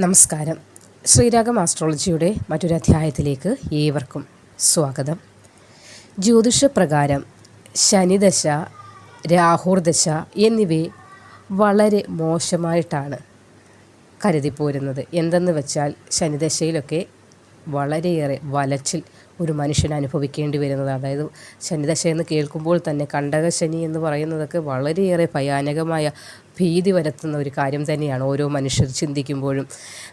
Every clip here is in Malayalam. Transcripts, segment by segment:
നമസ്കാരം. ശ്രീരാഗം ആസ്ട്രോളജിയുടെ മറ്റൊരു അധ്യായത്തിലേക്ക് ഏവർക്കും സ്വാഗതം. ജ്യോതിഷപ്രകാരം ശനിദശ രാഹുർദശ എന്നിവയെ വളരെ മോശമായിട്ടാണ് കരുതിപ്പോരുന്നത്. എന്തെന്ന് വെച്ചാൽ ശനിദശയിലൊക്കെ വളരെയേറെ വലച്ചിൽ ഒരു മനുഷ്യൻ അനുഭവിക്കേണ്ടി വരുന്നത് അതായത് ശനിദശ എന്ന് കേൾക്കുമ്പോൾ തന്നെ കണ്ടകശനി എന്ന് പറയുന്നതൊക്കെ വളരെയേറെ ഭയാനകമായ ഭീതി വരുത്തുന്ന ഒരു കാര്യം തന്നെയാണ് ഓരോ മനുഷ്യർ ചിന്തിക്കുമ്പോഴും.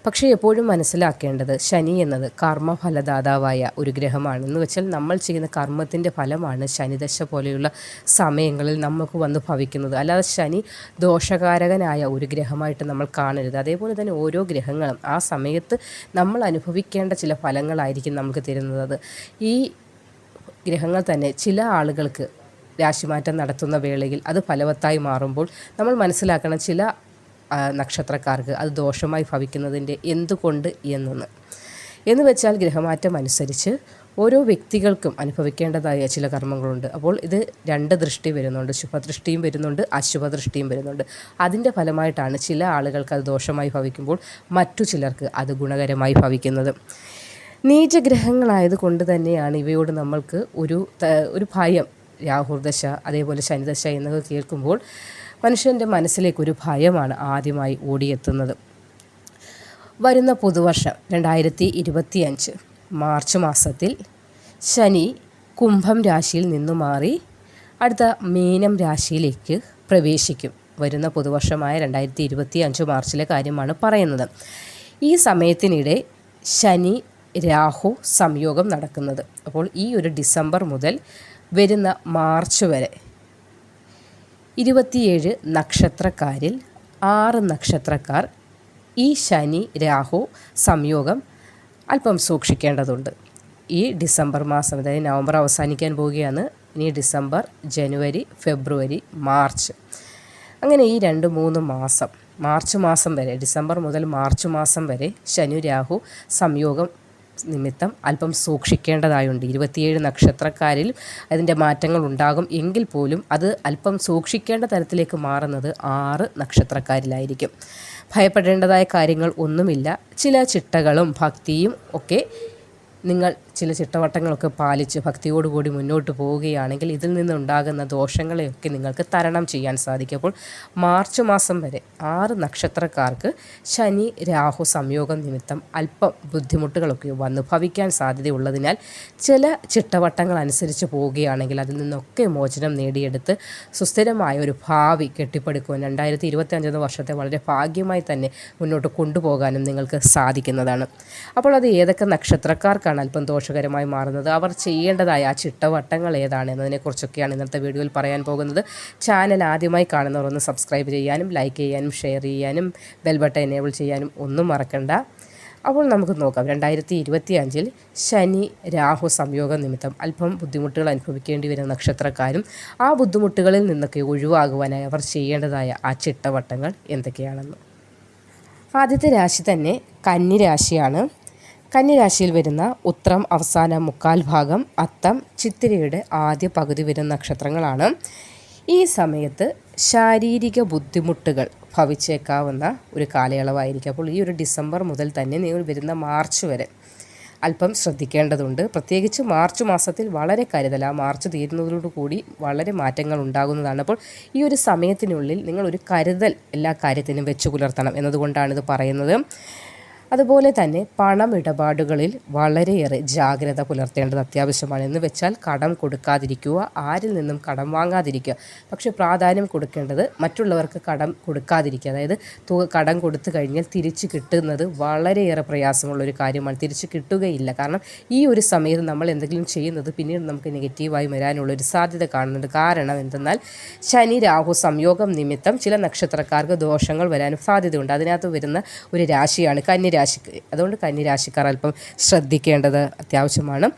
പക്ഷേ എപ്പോഴും മനസ്സിലാക്കേണ്ടത് ശനി എന്നത് കർമ്മഫലദാതാവായ ഒരു ഗ്രഹമാണ്. എന്ന് വെച്ചാൽ നമ്മൾ ചെയ്യുന്ന കർമ്മത്തിന്റെ ഫലമാണ് ശനിദശ പോലെയുള്ള സമയങ്ങളിൽ നമുക്ക് വന്ന് ഭവിക്കുന്നത്. അല്ലാതെ ശനി ദോഷകാരകനായ ഒരു ഗ്രഹമായിട്ട് നമ്മൾ കാണരുത്. അതേപോലെ തന്നെ ഓരോ ഗ്രഹങ്ങളും ആ സമയത്ത് നമ്മൾ അനുഭവിക്കേണ്ട ചില ഫലങ്ങളായിരിക്കും നമുക്ക് തരുന്നത്. ഈ ഗ്രഹങ്ങൾ തന്നെ ചില ആളുകൾക്ക് രാശിമാറ്റം നടത്തുന്ന വേളയിൽ അത് ഫലവത്തായി മാറുമ്പോൾ നമ്മൾ മനസ്സിലാക്കണം ചില നക്ഷത്രക്കാർക്ക് അത് ദോഷമായി ഭവിക്കുന്നതിന്റെ എന്തുകൊണ്ട് എന്നൊന്ന് എന്ന് വെച്ചാൽ ഗ്രഹമാറ്റം അനുസരിച്ച് ഓരോ വ്യക്തികൾക്കും അനുഭവിക്കേണ്ടതായ ചില കർമ്മങ്ങളുണ്ട്. അപ്പോൾ ഇത് രണ്ട് ദൃഷ്ടി വരുന്നുണ്ട്. ശുഭദൃഷ്ടിയും വരുന്നുണ്ട് അശുഭദൃഷ്ടിയും വരുന്നുണ്ട്. അതിന്റെ ഫലമായിട്ടാണ് ചില ആളുകൾക്ക് അത് ദോഷമായി ഭവിക്കുമ്പോൾ മറ്റു ചിലർക്ക് അത് ഗുണകരമായി ഭവിക്കുന്നത്. നീചഗ്രഹങ്ങളായത് കൊണ്ട് തന്നെയാണ് ഇവയോട് നമ്മൾക്ക് ഒരു ഒരു ഭയം രാഹുർദശ അതേപോലെ ശനിദശ എന്നൊക്കെ കേൾക്കുമ്പോൾ മനുഷ്യന്റെ മനസ്സിലേക്ക് ഒരു ഭയമാണ് ആദ്യമായി ഓടിയെത്തുന്നത്. വരുന്ന പുതുവർഷം രണ്ടായിരത്തി ഇരുപത്തി അഞ്ച് മാർച്ച് മാസത്തിൽ ശനി കുംഭം രാശിയിൽ നിന്നു മാറി അടുത്ത മീനം രാശിയിലേക്ക് പ്രവേശിക്കും. വരുന്ന പുതുവർഷമായ രണ്ടായിരത്തി ഇരുപത്തി അഞ്ച് മാർച്ചിലെ കാര്യമാണ് പറയുന്നത്. ഈ സമയത്തിനിടെ ശനി രാഹു സംയോഗം നടക്കുന്നത്. അപ്പോൾ ഈ ഒരു ഡിസംബർ മുതൽ വരുന്ന മാർച്ച് വരെ. ഇരുപത്തിയേഴ് നക്ഷത്രക്കാരിൽ ആറ് നക്ഷത്രക്കാർ ഈ ശനി രാഹു സംയോഗം അല്പം സൂക്ഷിക്കേണ്ടതുണ്ട്. ഈ ഡിസംബർ മാസം അതായത് നവംബർ അവസാനിക്കാൻ പോവുകയാണ്. ഇനി ഡിസംബർ ജനുവരി ഫെബ്രുവരി മാർച്ച്. അങ്ങനെ ഈ രണ്ട് മൂന്ന് മാസം മാർച്ച് മാസം വരെ ഡിസംബർ മുതൽ മാർച്ച് മാസം വരെ ശനി രാഹു സംയോഗം നിമിത്തം അല്പം സൂക്ഷിക്കേണ്ടതായുണ്ട്. ഇരുപത്തിയേഴ് നക്ഷത്രക്കാരിൽ അതിന്റെ മാറ്റങ്ങൾ ഉണ്ടാകും. എങ്കിൽ പോലും അത് അല്പം സൂക്ഷിക്കേണ്ട തരത്തിലേക്ക് മാറുന്നത് ആറ് നക്ഷത്രക്കാരിലായിരിക്കും. ഭയപ്പെടേണ്ടതായ കാര്യങ്ങൾ ഒന്നുമില്ല. ചില ചിട്ടകളും ഭക്തിയും ഒക്കെ നിങ്ങൾ ചില ചിട്ടവട്ടങ്ങളൊക്കെ പാലിച്ച് ഭക്തിയോടുകൂടി മുന്നോട്ട് പോവുകയാണെങ്കിൽ ഇതിൽ നിന്നുണ്ടാകുന്ന ദോഷങ്ങളെയൊക്കെ നിങ്ങൾക്ക് തരണം ചെയ്യാൻ സാധിക്കും. അപ്പോൾ മാർച്ച് മാസം വരെ ആറ് നക്ഷത്രക്കാർക്ക് ശനി രാഹു സംയോഗം നിമിത്തം അല്പം ബുദ്ധിമുട്ടുകളൊക്കെ വന്ന് ഭവിക്കാൻ സാധ്യതയുള്ളതിനാൽ ചില ചിട്ടവട്ടങ്ങൾ അനുസരിച്ച് പോവുകയാണെങ്കിൽ അതിൽ നിന്നൊക്കെ മോചനം നേടിയെടുത്ത് സുസ്ഥിരമായ ഒരു ഭാവി കെട്ടിപ്പടുക്കുവാൻ രണ്ടായിരത്തി ഇരുപത്തി അഞ്ചെന്ന വർഷത്തെ വളരെ ഭാഗ്യമായി തന്നെ മുന്നോട്ട് കൊണ്ടുപോകാനും നിങ്ങൾക്ക് സാധിക്കുന്നതാണ്. അപ്പോൾ അത് ഏതൊക്കെ നക്ഷത്രക്കാർക്കാണ് അല്പം ദോഷകരമായി മാറുന്നത്. അവർ ചെയ്യേണ്ടതായ ആ ചിട്ടവട്ടങ്ങൾ ഏതാണ് എന്നതിനെക്കുറിച്ചൊക്കെയാണ് ഇന്നത്തെ വീഡിയോയിൽ പറയാൻ പോകുന്നത്. ചാനൽ ആദ്യമായി കാണുന്നവർ ഒന്ന് സബ്സ്ക്രൈബ് ചെയ്യാനും ലൈക്ക് ചെയ്യാനും ഷെയർ ചെയ്യാനും ബെൽബട്ടൺ എനേബിൾ ചെയ്യാനും ഒന്നും മറക്കണ്ട. അപ്പോൾ നമുക്ക് നോക്കാം. രണ്ടായിരത്തി ഇരുപത്തി അഞ്ചിൽ ശനി രാഹു സംയോഗ നിമിത്തം അല്പം ബുദ്ധിമുട്ടുകൾ അനുഭവിക്കേണ്ടി വരുന്ന നക്ഷത്രക്കാരും ആ ബുദ്ധിമുട്ടുകളിൽ നിന്നൊക്കെ ഒഴിവാകുവാനായി അവർ ചെയ്യേണ്ടതായ ആ ചിട്ടവട്ടങ്ങൾ എന്തൊക്കെയാണെന്ന്. ആദ്യത്തെ രാശി തന്നെ കന്നി കന്നി വരുന്ന ഉത്രം അവസാന മുക്കാൽ ഭാഗം അത്തം ചിത്തിരയുടെ ആദ്യ പകുതി വരുന്ന നക്ഷത്രങ്ങളാണ്. ഈ സമയത്ത് ശാരീരിക ബുദ്ധിമുട്ടുകൾ ഭവിച്ചേക്കാവുന്ന ഒരു കാലയളവായിരിക്കും. അപ്പോൾ ഈ ഒരു ഡിസംബർ മുതൽ തന്നെ നിങ്ങൾ വരുന്ന മാർച്ച് വരെ അല്പം ശ്രദ്ധിക്കേണ്ടതുണ്ട്. പ്രത്യേകിച്ച് മാർച്ച് മാസത്തിൽ വളരെ കരുതല മാർച്ച് മാർച്ച് തീരുന്നതോടുകൂടി വളരെ മാറ്റങ്ങൾ ഉണ്ടാകുന്നതാണ്. അപ്പോൾ ഈ ഒരു സമയത്തിനുള്ളിൽ നിങ്ങൾ ഒരു കരുതൽ എല്ലാ കാര്യത്തിനും വെച്ചു പുലർത്തണം എന്നതുകൊണ്ടാണ് ഇത് പറയുന്നത്. അതുപോലെ തന്നെ പണമിടപാടുകളിൽ വളരെയേറെ ജാഗ്രത പുലർത്തേണ്ടത് അത്യാവശ്യമാണ്. എന്ന് വെച്ചാൽ കടം കൊടുക്കാതിരിക്കുക ആരിൽ നിന്നും കടം വാങ്ങാതിരിക്കുക. പക്ഷേ പ്രാധാന്യം കൊടുക്കേണ്ടത് മറ്റുള്ളവർക്ക് കടം കൊടുക്കാതിരിക്കുക. അതായത് തുക കടം കൊടുത്തു കഴിഞ്ഞാൽ തിരിച്ച് കിട്ടുന്നത് വളരെയേറെ പ്രയാസമുള്ള ഒരു കാര്യമാണ്. തിരിച്ച് കിട്ടുകയില്ല. കാരണം ഈ ഒരു സമയത്ത് നമ്മൾ എന്തെങ്കിലും ചെയ്യുന്നത് പിന്നീട് നമുക്ക് നെഗറ്റീവായി വരാനുള്ള ഒരു സാധ്യത കാണുന്നുണ്ട്. കാരണം എന്തെന്നാൽ ശനി രാഹു സംയോഗം നിമിത്തം ചില നക്ഷത്രക്കാർക്ക് ദോഷങ്ങൾ വരാനും സാധ്യതയുണ്ട്. അതിനകത്ത് വരുന്ന ഒരു രാശിയാണ് കന്നി രാശിക്ക് അതുകൊണ്ട് കന്നി രാശിക്കാർ അല്പം ശ്രദ്ധിക്കേണ്ടത് അത്യാവശ്യമാണ്.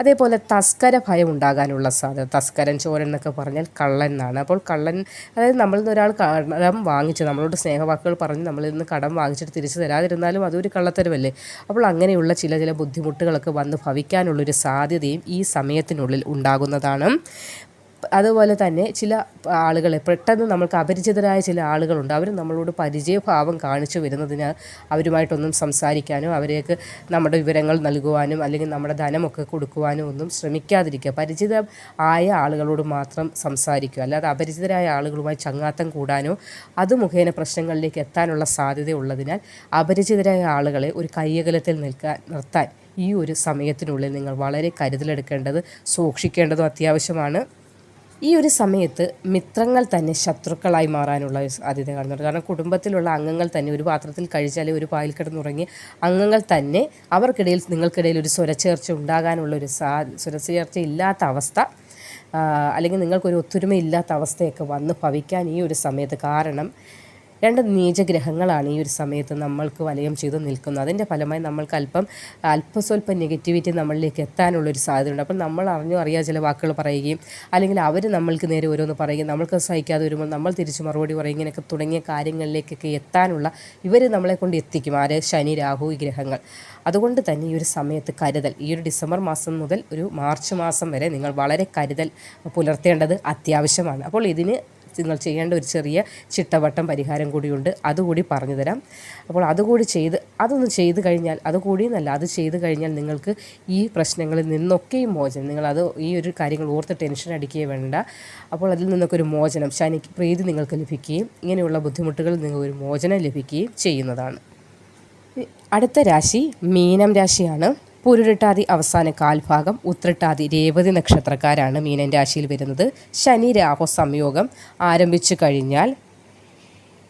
അതേപോലെ തസ്കര ഭയം ഉണ്ടാകാനുള്ള സാധ്യത തസ്കരൻ ചോരൻ എന്നൊക്കെ പറഞ്ഞാൽ കള്ളൻ എന്നാണ്. അപ്പോൾ കള്ളൻ അതായത് നമ്മളിൽ നിന്ന് ഒരാൾ കടം വാങ്ങിച്ചു നമ്മളോട് സ്നേഹവാക്കുകൾ പറഞ്ഞ് നമ്മളിൽ നിന്ന് കടം വാങ്ങിച്ചിട്ട് തിരിച്ചു തരാതിരുന്നാലും അതൊരു കള്ളത്തരമല്ലേ? അപ്പോൾ അങ്ങനെയുള്ള ചില ചില ബുദ്ധിമുട്ടുകളൊക്കെ വന്ന് ഭവിക്കാനുള്ളൊരു സാധ്യതയും ഈ സമയത്തിനുള്ളിൽ ഉണ്ടാകുന്നതാണ്. അതുപോലെ തന്നെ ചില ആളുകളെ പെട്ടെന്ന് നമ്മൾക്ക് അപരിചിതരായ ചില ആളുകളുണ്ട്. അവർ നമ്മളോട് പരിചയഭാവം കാണിച്ചു വരുന്നതിനാൽ അവരുമായിട്ടൊന്നും സംസാരിക്കാനോ അവരേക്ക് നമ്മുടെ വിവരങ്ങൾ നൽകുവാനും അല്ലെങ്കിൽ നമ്മുടെ ധനമൊക്കെ കൊടുക്കുവാനോ ഒന്നും ശ്രമിക്കാതിരിക്കുക. പരിചിത ആയ ആളുകളോട് മാത്രം സംസാരിക്കുക. അല്ലാതെ അപരിചിതരായ ആളുകളുമായി ചങ്ങാത്തം കൂടാനോ അത് മുഖേന പ്രശ്നങ്ങളിലേക്ക് എത്താനുള്ള സാധ്യത ഉള്ളതിനാൽ അപരിചിതരായ ആളുകളെ ഒരു കയ്യകലത്തിൽ നിൽക്കാൻ നിർത്താൻ ഈ ഒരു സമയത്തിനുള്ളിൽ നിങ്ങൾ വളരെ കരുതലെടുക്കേണ്ടത് സൂക്ഷിക്കേണ്ടതും അത്യാവശ്യമാണ്. ഈ ഒരു സമയത്ത് മിത്രങ്ങൾ തന്നെ ശത്രുക്കളായി മാറാനുള്ള സാധ്യത കാണുന്നുണ്ട്. കാരണം കുടുംബത്തിലുള്ള അംഗങ്ങൾ തന്നെ ഒരു പാത്രത്തിൽ കഴിച്ചാൽ ഒരു പായിൽ കിടന്നുറങ്ങി അംഗങ്ങൾ തന്നെ അവർക്കിടയിൽ നിങ്ങൾക്കിടയിൽ ഒരു സ്വരച്ചേർച്ച ഉണ്ടാകാനുള്ള ഒരു സാ സ്വരച്ചേർച്ച ഇല്ലാത്ത അവസ്ഥ അല്ലെങ്കിൽ നിങ്ങൾക്കൊരു ഒത്തൊരുമയില്ലാത്ത അവസ്ഥയൊക്കെ വന്ന് ഭവിക്കാൻ ഈ ഒരു സമയത്ത് കാരണം രണ്ട് നീചഗ്രഹങ്ങളാണ് ഈ ഒരു സമയത്ത് നമ്മൾക്ക് വലയം ചെയ്ത് നിൽക്കുന്നത്. അതിന്റെ ഫലമായി നമ്മൾക്ക് അല്പം അല്പസ്വല്പം നെഗറ്റിവിറ്റി നമ്മളിലേക്ക് എത്താനുള്ളൊരു സാധ്യതയുണ്ട്. അപ്പം നമ്മൾ അറിഞ്ഞോ അറിയാ ചില വാക്കുകൾ പറയുകയും അല്ലെങ്കിൽ അവർ നമ്മൾക്ക് നേരെ ഓരോന്ന് പറയുകയും നമ്മൾക്ക് സഹിക്കാതെ വരുമ്പോൾ നമ്മൾ തിരിച്ച് മറുപടി പറയും. ഇങ്ങനെയൊക്കെ തുടങ്ങിയ കാര്യങ്ങളിലേക്കൊക്കെ എത്താനുള്ള ഇവർ നമ്മളെ കൊണ്ട് എത്തിക്കും. ആര്? ശനി രാഹു ഈ ഗ്രഹങ്ങൾ. അതുകൊണ്ട് തന്നെ ഈ ഒരു സമയത്ത് കരുതൽ. ഈ ഒരു ഡിസംബർ മാസം മുതൽ ഒരു മാർച്ച് മാസം വരെ നിങ്ങൾ വളരെ കരുതൽ പുലർത്തേണ്ടത് അത്യാവശ്യമാണ്. അപ്പോൾ ഇതിന് നിങ്ങൾ ചെയ്യേണ്ട ഒരു ചെറിയ ചിട്ടവട്ടം പരിഹാരം കൂടിയുണ്ട്. അതുകൂടി പറഞ്ഞു തരാം അപ്പോൾ അതുകൂടി ചെയ്ത് അതൊന്ന് ചെയ്ത് കഴിഞ്ഞാൽ അതുകൂടി എന്നല്ല അത് ചെയ്ത് കഴിഞ്ഞാൽ നിങ്ങൾക്ക് ഈ പ്രശ്നങ്ങളിൽ നിന്നൊക്കെയും മോചനം നിങ്ങളത് ഈ ഒരു കാര്യങ്ങൾ ഓർത്ത് ടെൻഷൻ അടിക്കുകയും വേണ്ട. അപ്പോൾ അതിൽ നിന്നൊക്കെ ഒരു മോചനം ശനി പ്രീതി നിങ്ങൾക്ക് ലഭിക്കുകയും ഇങ്ങനെയുള്ള ബുദ്ധിമുട്ടുകൾ നിങ്ങൾക്ക് ഒരു മോചനം ലഭിക്കുകയും ചെയ്യുന്നതാണ്. അടുത്ത രാശി മീനം രാശിയാണ്. പുരുരുട്ടാതി അവസാന കാൽഭാഗം ഉത്രട്ടാതി രേവതി നക്ഷത്രക്കാരാണ് മീനൻ രാശിയിൽ വരുന്നത്. ശനി രാഹു സംയോഗം ആരംഭിച്ചു കഴിഞ്ഞാൽ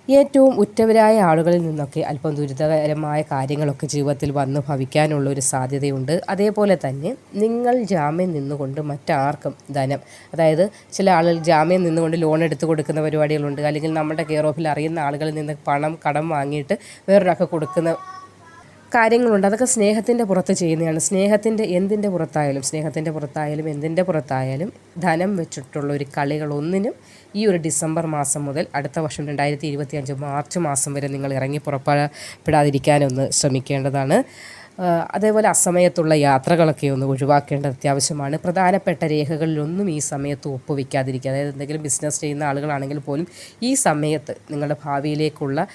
ഏറ്റവും ഉറ്റവരായ ആളുകളിൽ നിന്നൊക്കെ അല്പം ദുരിതകരമായ കാര്യങ്ങളൊക്കെ ജീവിതത്തിൽ വന്നു ഭവിക്കാനുള്ള ഒരു സാധ്യതയുണ്ട്. അതേപോലെ തന്നെ നിങ്ങൾ ജാമ്യം നിന്നുകൊണ്ട് മറ്റാർക്കും ധനം അതായത് ചില ആളുകൾ ജാമ്യം നിന്നുകൊണ്ട് ലോൺ എടുത്ത് കൊടുക്കുന്ന പരിപാടികളുണ്ട്. അല്ലെങ്കിൽ നമ്മുടെ കെയർ ഓഫിൽ അറിയുന്ന ആളുകളിൽ നിന്ന് പണം കടം വാങ്ങിയിട്ട് വേറൊരാൾക്ക് കൊടുക്കുന്ന കാര്യങ്ങളുണ്ട്. അതൊക്കെ സ്നേഹത്തിന്റെ പുറത്ത് ചെയ്യുന്നതാണ്. സ്നേഹത്തിന്റെ എന്തിന്റെ പുറത്തായാലും സ്നേഹത്തിന്റെ പുറത്തായാലും എന്തിന്റെ പുറത്തായാലും ധനം വെച്ചിട്ടുള്ള ഒരു കളികളൊന്നിനും ഈ ഒരു ഡിസംബർ മാസം മുതൽ അടുത്ത വർഷം രണ്ടായിരത്തി മാർച്ച് മാസം വരെ നിങ്ങൾ ഇറങ്ങി പുറപ്പെടാതിരിക്കാനൊന്ന് ശ്രമിക്കേണ്ടതാണ്. അതേപോലെ അസമയത്തുള്ള യാത്രകളൊക്കെ ഒന്ന് ഒഴിവാക്കേണ്ടത് അത്യാവശ്യമാണ്. പ്രധാനപ്പെട്ട രേഖകളിലൊന്നും ഈ സമയത്ത് ഒപ്പുവെക്കാതിരിക്കുക. അതായത് എന്തെങ്കിലും ബിസിനസ് ചെയ്യുന്ന ആളുകളാണെങ്കിൽ പോലും ഈ സമയത്ത് നിങ്ങളുടെ ഭാവിയിലേക്കുള്ള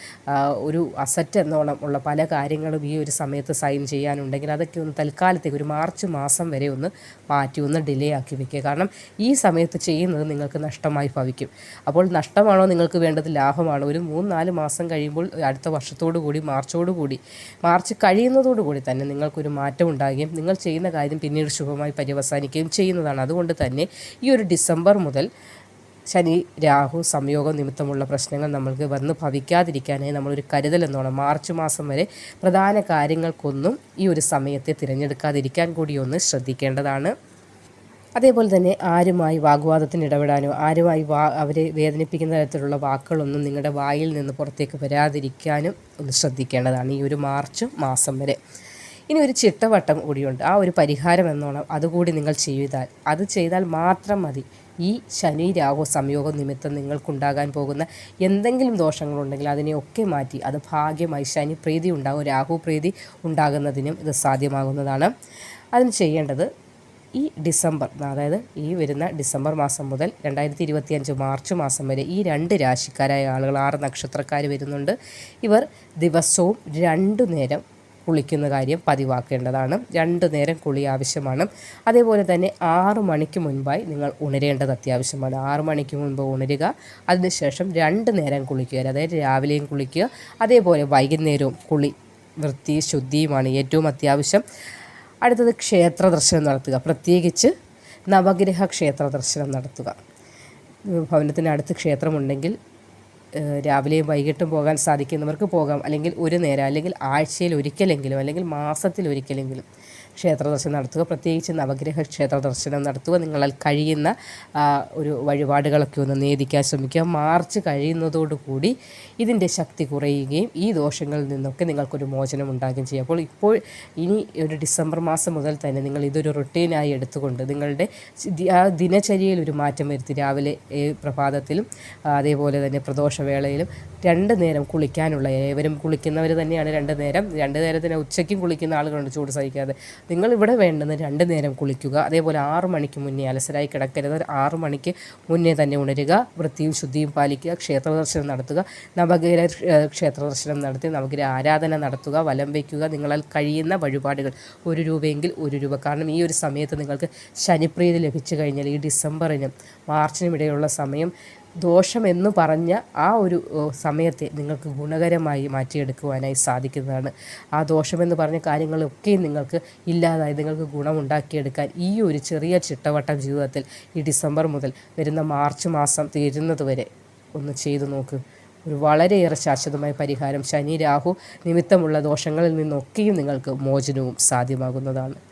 ഒരു അസറ്റ് എന്നോണം ഉള്ള പല കാര്യങ്ങളും ഈ ഒരു സമയത്ത് സൈൻ ചെയ്യാനുണ്ടെങ്കിൽ അതൊക്കെ ഒന്ന് തൽക്കാലത്തേക്ക് ഒരു മാർച്ച് മാസം വരെ ഒന്ന് മാറ്റി ഒന്ന് ഡിലേ ആക്കി വെക്കുക. കാരണം ഈ സമയത്ത് ചെയ്യുന്നത് നിങ്ങൾക്ക് നഷ്ടമായി ഭവിക്കും. അപ്പോൾ നഷ്ടമാണോ നിങ്ങൾക്ക് വേണ്ടത്? ലാഭമാണോ? ഒരു മൂന്ന് നാല് മാസം കഴിയുമ്പോൾ അടുത്ത വർഷത്തോടു കൂടി മാർച്ചോടു കൂടി മാർച്ച് കഴിയുന്നതോടു കൂടി തന്നെ നിങ്ങൾക്കൊരു മാറ്റം ഉണ്ടാകുകയും നിങ്ങൾ ചെയ്യുന്ന കാര്യം പിന്നീട് ശുഭമായി പര്യവസാനിക്കുകയും ചെയ്യുന്നതാണ്. അതുകൊണ്ട് തന്നെ ഈ ഒരു ഡിസംബർ മുതൽ ശനി രാഹു സംയോഗം നിമിത്തമുള്ള പ്രശ്നങ്ങൾ നമ്മൾക്ക് വന്ന് ഭവിക്കാതിരിക്കാനായി നമ്മളൊരു കരുതൽ എന്നോണം മാർച്ച് മാസം വരെ പ്രധാന കാര്യങ്ങൾക്കൊന്നും ഈ ഒരു സമയത്തെ തിരഞ്ഞെടുക്കാതിരിക്കാൻ കൂടി ഒന്ന് ശ്രദ്ധിക്കേണ്ടതാണ്. അതേപോലെ തന്നെ ആരുമായി വാഗ്വാദത്തിന് ഇടപെടാനോ ആരുമായി വാ അവരെ വേദനിപ്പിക്കുന്ന തരത്തിലുള്ള വാക്കുകളൊന്നും നിങ്ങളുടെ വായിൽ നിന്ന് പുറത്തേക്ക് വരാതിരിക്കാനും ഒന്ന് ശ്രദ്ധിക്കേണ്ടതാണ് ഈ ഒരു മാർച്ച് മാസം വരെ. ഇനി ഒരു ചിട്ടവട്ടം കൂടിയുണ്ട്. ആ ഒരു പരിഹാരം എന്നോണം അതുകൂടി നിങ്ങൾ ചെയ്താൽ അത് ചെയ്താൽ മാത്രം മതി. ഈ ശനി രാഹു സംയോഗ നിമിത്തം നിങ്ങൾക്കുണ്ടാകാൻ പോകുന്ന എന്തെങ്കിലും ദോഷങ്ങളുണ്ടെങ്കിൽ അതിനെയൊക്കെ മാറ്റി അത് ഭാഗ്യമായി ശനി പ്രീതി ഉണ്ടാകും രാഹു പ്രീതി ഉണ്ടാകുന്നതിനും ഇത് സാധ്യമാകുന്നതാണ്. അതിന് ചെയ്യേണ്ടത് ഈ ഡിസംബർ അതായത് ഈ വരുന്ന ഡിസംബർ മാസം മുതൽ രണ്ടായിരത്തി ഇരുപത്തിയഞ്ച് മാർച്ച് മാസം വരെ ഈ രണ്ട് രാശിക്കാരായ ആളുകൾ ആറ് നക്ഷത്രക്കാർ വരുന്നുണ്ട്. ഇവർ ദിവസവും രണ്ടു നേരം കുളിക്കുന്ന കാര്യം പതിവാക്കേണ്ടതാണ്. രണ്ടു നേരം കുളി ആവശ്യമാണ്. അതേപോലെ തന്നെ ആറ് മണിക്ക് മുൻപായി നിങ്ങൾ ഉണരേണ്ടത് അത്യാവശ്യമാണ്. ആറ് മണിക്ക് മുൻപ് ഉണരുക അതിനുശേഷം രണ്ട് നേരം കുളിക്കുക അതായത് രാവിലെയും കുളിക്കുക. അതേപോലെ വൈകുന്നേരവും കുളി വൃത്തി ശുദ്ധിയുമാണ് ഏറ്റവും അത്യാവശ്യം. അടുത്തത് ക്ഷേത്ര ദർശനം നടത്തുക. പ്രത്യേകിച്ച് നവഗ്രഹ ക്ഷേത്ര ദർശനം നടത്തുക. ഭവനത്തിനടുത്ത് ക്ഷേത്രമുണ്ടെങ്കിൽ രാവിലെയും വൈകിട്ടും പോകാൻ സാധിക്കുന്നവർക്ക് പോകാം. അല്ലെങ്കിൽ ഒരു നേരം അല്ലെങ്കിൽ ആഴ്ചയിൽ ഒരിക്കലെങ്കിലും അല്ലെങ്കിൽ മാസത്തിൽ ഒരിക്കലെങ്കിലും. ക്ഷേത്ര ദർശനം നടത്തുക പ്രത്യേകിച്ച് നവഗ്രഹ ക്ഷേത്ര ദർശനം നടത്തുക. നിങ്ങളാൽ കഴിയുന്ന ഒരു വഴിപാടുകളൊക്കെ ഒന്ന് നേദിക്കാൻ ശ്രമിക്കുക. മാർച്ച് കഴിയുന്നതോടുകൂടി ഇതിന്റെ ശക്തി കുറയുകയും ഈ ദോഷങ്ങളിൽ നിന്നൊക്കെ നിങ്ങൾക്കൊരു മോചനം ഉണ്ടാകുകയും ചെയ്യും. അപ്പോൾ ഇപ്പോൾ ഇനി ഒരു ഡിസംബർ മാസം മുതൽ തന്നെ നിങ്ങൾ ഇതൊരു റൊട്ടീനായി എടുത്തുകൊണ്ട് നിങ്ങളുടെ ദിനചര്യയിൽ ഒരു മാറ്റം വരുത്തി. രാവിലെ പ്രഭാതത്തിലും അതേപോലെ തന്നെ പ്രദോഷവേളയിലും രണ്ട് നേരം കുളിക്കാനുള്ള ഏവരും കുളിക്കുന്നവർ തന്നെയാണ് രണ്ട് നേരം. രണ്ട് നേരത്തിന് ഉച്ചയ്ക്കും കുളിക്കുന്ന ആളുകളുണ്ട് ചൂട് സഹിക്കാതെ. നിങ്ങൾ ഇവിടെ വേണ്ടുന്ന രണ്ട് നേരം കുളിക്കുക. അതേപോലെ ആറു മണിക്ക് മുന്നേ അലസരായി കിടക്കരുത്. ആറു മണിക്ക് മുന്നേ തന്നെ ഉണരുക. വൃത്തിയും ശുദ്ധിയും പാലിക്കുക. ക്ഷേത്ര ദർശനം നടത്തുക. നവഗ്രഹ ക്ഷേത്ര ദർശനം നടത്തി നവഗ്രഹ ആരാധന നടത്തുക. വലം വയ്ക്കുക. നിങ്ങളാൽ കഴിയുന്ന വഴിപാടുകൾ ഒരു രൂപയെങ്കിൽ ഒരു രൂപ. കാരണം ഈ ഒരു സമയത്ത് നിങ്ങൾക്ക് ശനിപ്രീതി ലഭിച്ചു കഴിഞ്ഞാൽ ഈ ഡിസംബറിനും മാർച്ചിനും ഇടയിലുള്ള സമയം ദോഷമെന്ന് പറഞ്ഞ ആ ഒരു സമയത്തെ നിങ്ങൾക്ക് ഗുണകരമായി മാറ്റിയെടുക്കുവാനായി സാധിക്കുന്നതാണ്. ആ ദോഷമെന്ന് പറഞ്ഞ കാര്യങ്ങളൊക്കെ നിങ്ങൾക്ക് ഇല്ലാതായി നിങ്ങൾക്ക് ഗുണമുണ്ടാക്കിയെടുക്കാൻ ഈ ഒരു ചെറിയ ചിട്ടവട്ടം ജീവിതത്തിൽ ഈ ഡിസംബർ മുതൽ വരുന്ന മാർച്ച് മാസം തീരുന്നത് വരെ ഒന്ന് ചെയ്തു നോക്ക്. ഒരു വളരെയേറെ ശാശ്വതമായ പരിഹാരം ശനി രാഹു നിമിത്തമുള്ള ദോഷങ്ങളിൽ നിന്നൊക്കെയും നിങ്ങൾക്ക് മോചനവും സാധ്യമാകുന്നതാണ്.